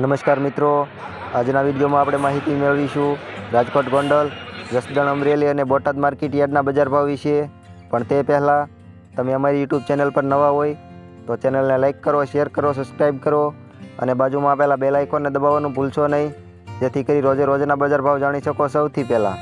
નમસ્કાર મિત્રો. આજના વિડીયોમાં આપણે માહિતી મેળવીશું રાજકોટ ગોંડલ, જસદણ, અમરેલી અને બોટાદ માર્કેટ યાર્ડના બજાર ભાવ વિશે. પણ તે પહેલાં તમે અમારી યુટ્યુબ ચેનલ પર નવા હોય તો ચેનલને લાઇક કરો, શેર કરો સબસ્ક્રાઈબ કરો અને બાજુમાં આપેલા બેલ આઇકોનને દબાવવાનું ભૂલશો નહીં. જેથી કરી રોજે રોજના બજાર ભાવ જાણી શકો સૌથી પહેલાં.